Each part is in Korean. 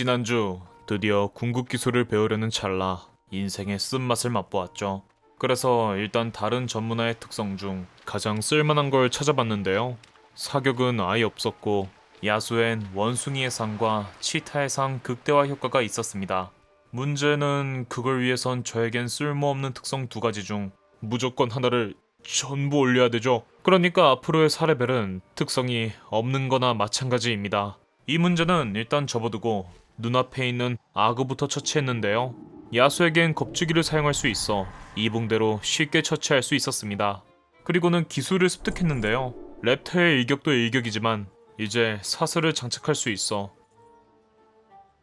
지난주 드디어 궁극 기술을 배우려는 찰나 인생의 쓴맛을 맛보았죠. 그래서 일단 다른 전문화의 특성 중 가장 쓸만한 걸 찾아봤는데요. 사격은 아예 없었고 야수엔 원숭이의 상과 치타의 상 극대화 효과가 있었습니다. 문제는 그걸 위해선 저에겐 쓸모없는 특성 두 가지 중 무조건 하나를 전부 올려야 되죠. 그러니까 앞으로의 사레벨은 특성이 없는 거나 마찬가지입니다. 이 문제는 일단 접어두고 눈앞에 있는 아그부터 처치했는데요. 야수에겐 겁주기를 사용할 수 있어 이붕대로 쉽게 처치할 수 있었습니다. 그리고는 기술을 습득했는데요. 랩터의 일격도 일격이지만 이제 사슬을 장착할 수 있어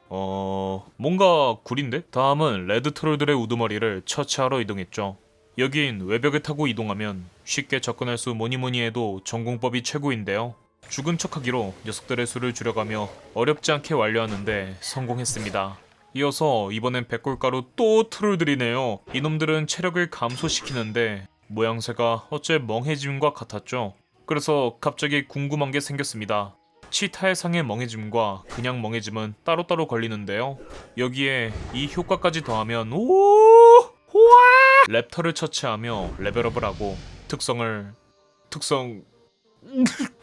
어... 뭔가 구린데? 다음은 레드 트롤들의 우두머리를 처치하러 이동했죠. 여긴 외벽을 타고 이동하면 쉽게 접근할 수 뭐니뭐니 해도 전공법이 최고인데요. 죽은 척하기로 녀석들의 수를 줄여가며 어렵지 않게 완료하는데 성공했습니다. 이어서 이번엔 백골가루 또 트롤들이네요. 이놈들은 체력을 감소시키는데 모양새가 어째 멍해짐과 같았죠. 그래서 갑자기 궁금한 게 생겼습니다. 치타의 상의 멍해짐과 그냥 멍해짐은 따로따로 걸리는데요. 여기에 이 효과까지 더하면 오! 호와! 랩터를 처치하며 레벨업을 하고 특성을 특성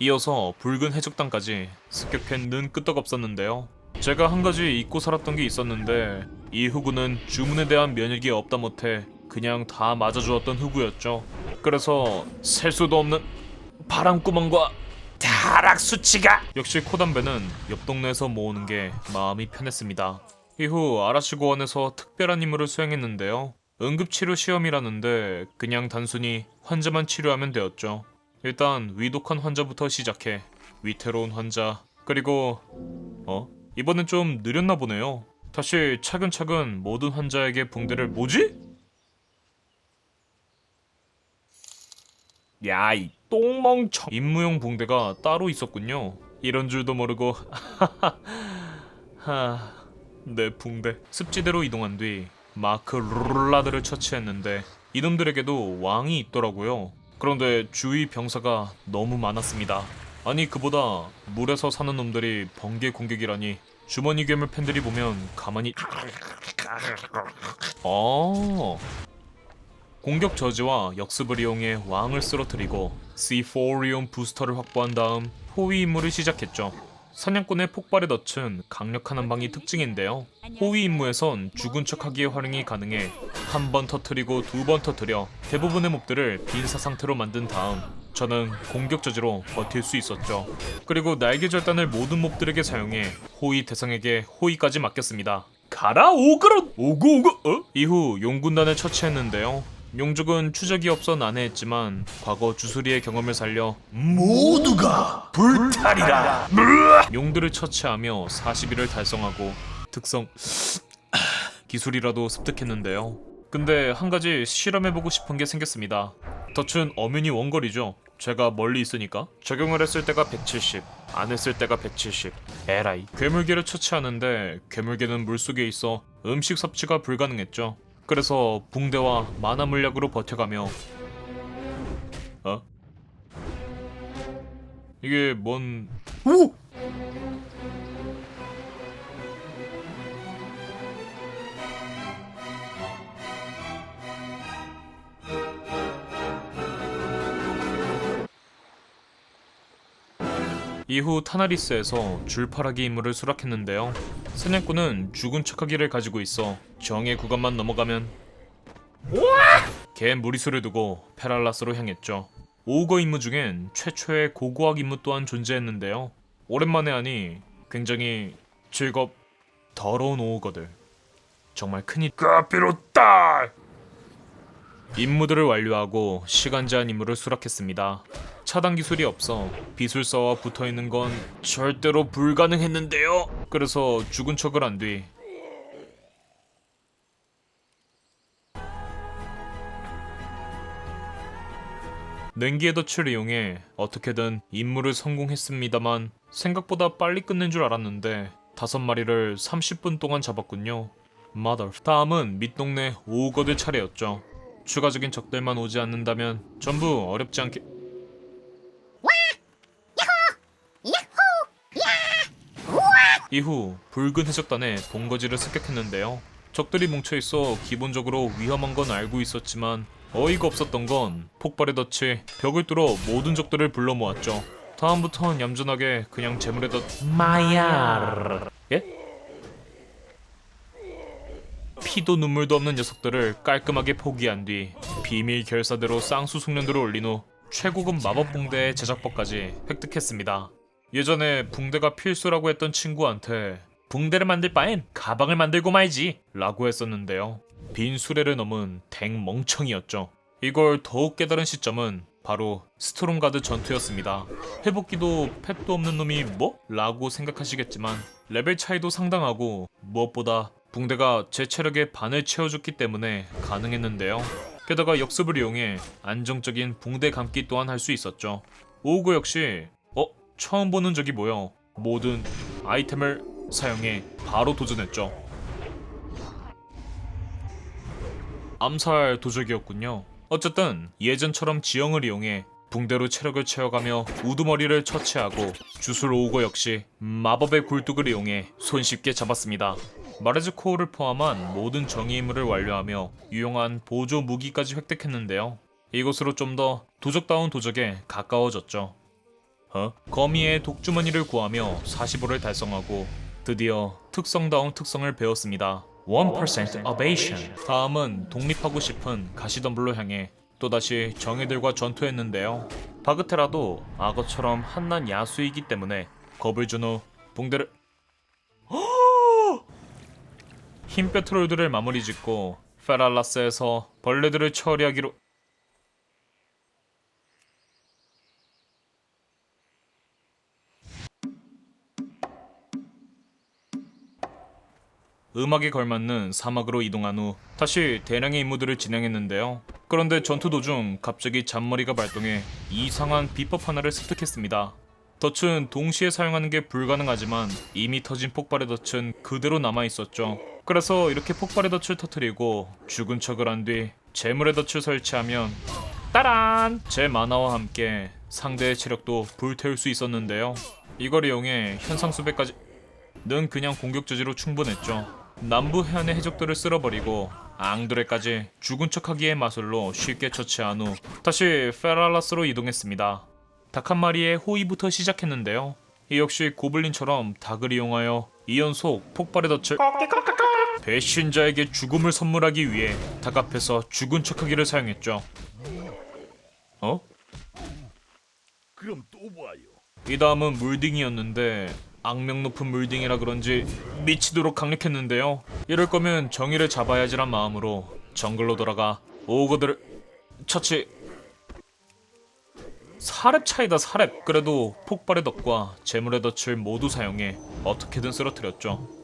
이어서 붉은 해적단까지 습격했는 끄떡없었는데요. 제가 한 가지 잊고 살았던 게 있었는데 이 흑우는 주문에 대한 면역이 없다 못해 그냥 다 맞아주었던 흑우였죠. 그래서 셀 수도 없는 바람구멍과 타락 수치가 역시 코담배는 옆 동네에서 모으는 게 마음이 편했습니다. 이후 아라시 고원에서 특별한 임무를 수행했는데요. 응급치료 시험이라는데 그냥 단순히 환자만 치료하면 되었죠. 일단 위독한 환자부터 시작해 위태로운 환자 그리고 어 이번엔 좀 느렸나 보네요. 다시 차근차근 모든 환자에게 붕대를 뭐지? 야 이 똥멍청 임무용 붕대가 따로 있었군요. 이런 줄도 모르고 하 내 붕대 습지대로 이동한 뒤 마크 룰라드를 처치했는데 이놈들에게도 왕이 있더라고요. 그런데 주위 병사가 너무 많았습니다. 아니 그보다 물에서 사는 놈들이 번개 공격이라니 주머니 괴물 팬들이 보면 가만히 어 공격 저지와 역습을 이용해 왕을 쓰러뜨리고 C4리온 부스터를 확보한 다음 호위 임무를 시작했죠. 사냥꾼의 폭발에 덧친 강력한 한방이 특징인데요. 호위 임무에선 죽은 척하기의 활용이 가능해 한 번 터트리고 두 번 터트려 대부분의 몹들을 빈사 상태로 만든 다음 저는 공격 저지로 버틸 수 있었죠. 그리고 날개 절단을 모든 몹들에게 사용해 호위 대상에게 호위까지 맡겼습니다. 가라 오그런 오구 오구 어? 이후 용군단을 처치했는데요. 용족은 추적이 없어 난해했지만 과거 주수리의 경험을 살려 모두가 불탈이라. 용들을 처치하며 40일을 달성하고 특성 기술이라도 습득했는데요. 근데 한 가지 실험해보고 싶은 게 생겼습니다. 덫은 엄연히 원거리죠. 제가 멀리 있으니까 적용을 했을 때가 170, 안 했을 때가 170. 에라이. 괴물개를 처치하는데 괴물개는 물속에 있어 음식 섭취가 불가능했죠. 그래서 붕대와 만화 물약으로 버텨가며 어? 이게 뭔 오! 이후 타나리스에서 줄파라기 임무를 수락했는데요. 사냥꾼은 죽은 척하기를 가지고 있어 정의 구간만 넘어가면 개 무리수를 두고 페랄라스로 향했죠. 오거 임무 중엔 최초의 고고학 임무 또한 존재했는데요. 오랜만에 하니 굉장히 즐겁 더러운 오거들 정말 큰일 까비로따. 임무들을 완료하고 시간 제한 임무를 수락했습니다. 차단 기술이 없어 비술사와 붙어 있는 건 절대로 불가능했는데요. 그래서 죽은 척을 한 뒤 냉기의 덫을 이용해 어떻게든 임무를 성공했습니다만 생각보다 빨리 끝낸 줄 알았는데 다섯 마리를 30분 동안 잡았군요. 마더. 다음은 밑동네 오거들 차례였죠. 추가적인 적들만 오지 않는다면 전부 어렵지 않게. 이후 붉은 해적단에 본거지를 습격했는데요. 적들이 뭉쳐있어 기본적으로 위험한 건 알고 있었지만 어이가 없었던 건 폭발의 덫이 벽을 뚫어 모든 적들을 불러 모았죠. 다음부턴 얌전하게 그냥 재물의 덫 마야 예? 피도 눈물도 없는 녀석들을 깔끔하게 포기한 뒤 비밀 결사대로 쌍수 숙련도를 올린 후 최고급 마법 붕대의 제작법까지 획득했습니다. 예전에 붕대가 필수라고 했던 친구한테 붕대를 만들 바엔 가방을 만들고 말지 라고 했었는데요. 빈 수레를 넘은 댕 멍청이였죠. 이걸 더욱 깨달은 시점은 바로 스트롬가드 전투였습니다. 회복기도 펫도 없는 놈이 뭐? 라고 생각하시겠지만 레벨 차이도 상당하고 무엇보다 붕대가 제 체력의 반을 채워줬기 때문에 가능했는데요. 게다가 역습을 이용해 안정적인 붕대 감기 또한 할 수 있었죠. 오우고 역시 어? 처음 보는 적이 뭐여 모든 아이템을 사용해 바로 도전했죠. 암살 도적이었군요. 어쨌든 예전처럼 지형을 이용해 붕대로 체력을 채워가며 우두머리를 처치하고 주술 오우고 역시 마법의 굴뚝을 이용해 손쉽게 잡았습니다. 마레즈 코어를 포함한 모든 정의 임무를 완료하며 유용한 보조 무기까지 획득했는데요. 이곳으로 좀 더 도적다운 도적에 가까워졌죠. 어? 거미의 독주머니를 구하며 45를 달성하고 드디어 특성다운 특성을 배웠습니다. 1% Ovation. 다음은 독립하고 싶은 가시덤블로 향해 또다시 정예들과 전투했는데요. 바그테라도 악어처럼 한낱 야수이기 때문에 겁을 준 후 붕대를 흰뼈 트롤들을 마무리 짓고 페랄라스에서 벌레들을 처리하기로 음악에 걸맞는 사막으로 이동한 후 다시 대량의 임무들을 진행했는데요. 그런데 전투 도중 갑자기 잔머리가 발동해 이상한 비법 하나를 습득했습니다. 덫은 동시에 사용하는 게 불가능하지만 이미 터진 폭발의 덫은 그대로 남아 있었죠. 그래서 이렇게 폭발의 덫을 터뜨리고 죽은 척을 한 뒤 재물의 덫을 설치하면 따란! 제 만화와 함께 상대의 체력도 불태울 수 있었는데요. 이걸 이용해 현상 수배까지 는 그냥 공격 저지로 충분했죠. 남부 해안의 해적들을 쓸어버리고 앙드레까지 죽은 척하기의 마술로 쉽게 처치한 후 다시 페랄라스로 이동했습니다. 닭 한 마리의 호위부터 시작했는데요. 이 역시 고블린처럼 닭을 이용하여 이연속 폭발의 덫을 배신자에게 죽음을 선물하기 위해 닭 앞에서 죽은 척하기를 사용했죠. 어? 그럼 또 봐요. 이 다음은 물딩이었는데 악명 높은 물딩이라 그런지 미치도록 강력했는데요. 이럴 거면 정의를 잡아야지란 마음으로 정글로 돌아가 오거들을 처치. 사렙 차이다 사렙. 그래도 폭발의 덫과 재물의 덫을 모두 사용해 어떻게든 쓰러뜨렸죠.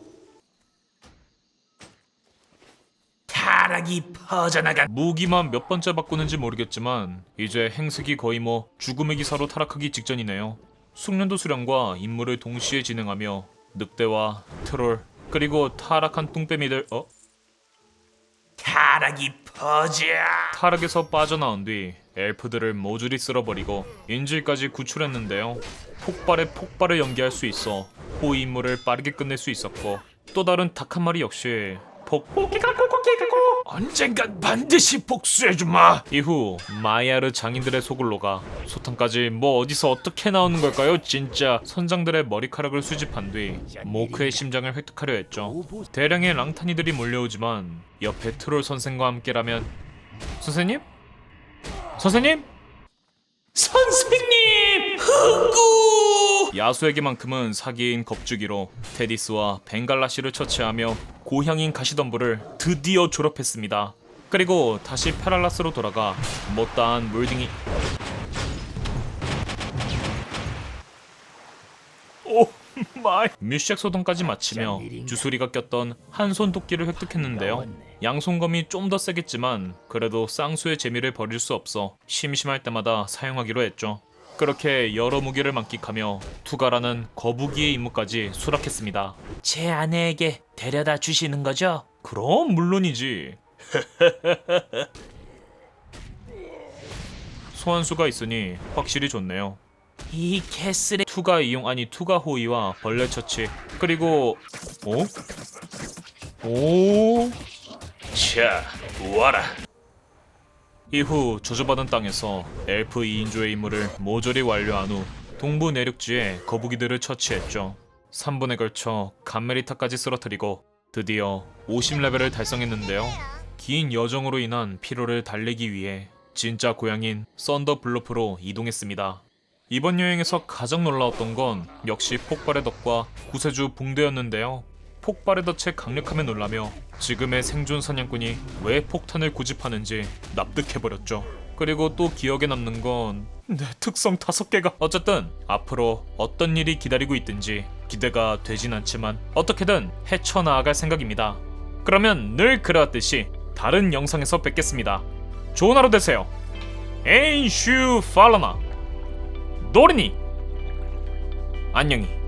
타락이 퍼져나간 무기만 몇 번째 바꾸는지 모르겠지만 이제 행색이 거의 뭐 죽음의 기사로 타락하기 직전이네요. 숙련도 수련과 임무를 동시에 진행하며 늑대와 트롤 그리고 타락한 뚱빼미들 어? 타락이 퍼져. 타락에서 빠져나온 뒤 엘프들을 모조리 쓸어버리고 인질까지 구출했는데요. 폭발에 폭발을 연기할 수 있어 호위 임무를 빠르게 끝낼 수 있었고 또 다른 닭 한 마리 역시 폭 언젠간 반드시 복수해주마. 이후 마야르 장인들의 녹아 소탕까지 뭐 어디서 어떻게 나오는 걸까요? 진짜 선장들의 머리카락을 수집한 뒤 모크의 심장을 획득하려 했죠. 대량의 랑타니들이 몰려오지만 옆에 트롤 선생과 함께라면 선생님? 선생님? 선생님! 흥구! 야수에게만큼은 사기인 겁주기로 테디스와 벵갈라시를 처치하며 고향인 가시덤불을 드디어 졸업했습니다. 그리고 다시 페랄라스로 돌아가 못다한 물딩이 오 마이 뮤쉑 소동까지 마치며 주수리가 꼈던 한 손 도끼를 획득했는데요. 양손검이 좀 더 세겠지만 그래도 쌍수의 재미를 버릴 수 없어 심심할 때마다 사용하기로 했죠. 그렇게 여러 무기를 만끽하며 투가라는 거북이의 임무까지 수락했습니다. 제 아내에게 데려다 주시는 거죠? 그럼 물론이지. 소환수가 있으니 확실히 좋네요. 이 개쓰레 투가 이용 아니 투가 호위와 벌레 처치 그리고 어? 오 자, 와라. 이후 저주받은 땅에서 엘프 2인조의 임무를 모조리 완료한 후 동부 내륙지에 거북이들을 처치했죠. 3분에 걸쳐 감메리타까지 쓰러뜨리고 드디어 50레벨을 달성했는데요. 긴 여정으로 인한 피로를 달래기 위해 진짜 고향인 썬더 블루프로 이동했습니다. 이번 여행에서 가장 놀라웠던 건 역시 폭발의 덕과 구세주 붕대였는데요. 폭발의 덫의 강력함에 놀라며 지금의 생존 사냥꾼이 왜 폭탄을 고집하는지 납득해버렸죠. 그리고 또 기억에 남는 건 내 특성 다섯 개가 어쨌든 앞으로 어떤 일이 기다리고 있든지 기대가 되진 않지만 어떻게든 헤쳐나아갈 생각입니다. 그러면 늘 그래왔듯이 다른 영상에서 뵙겠습니다. 좋은 하루 되세요. 에인슈 팔라나 노리니 안녕히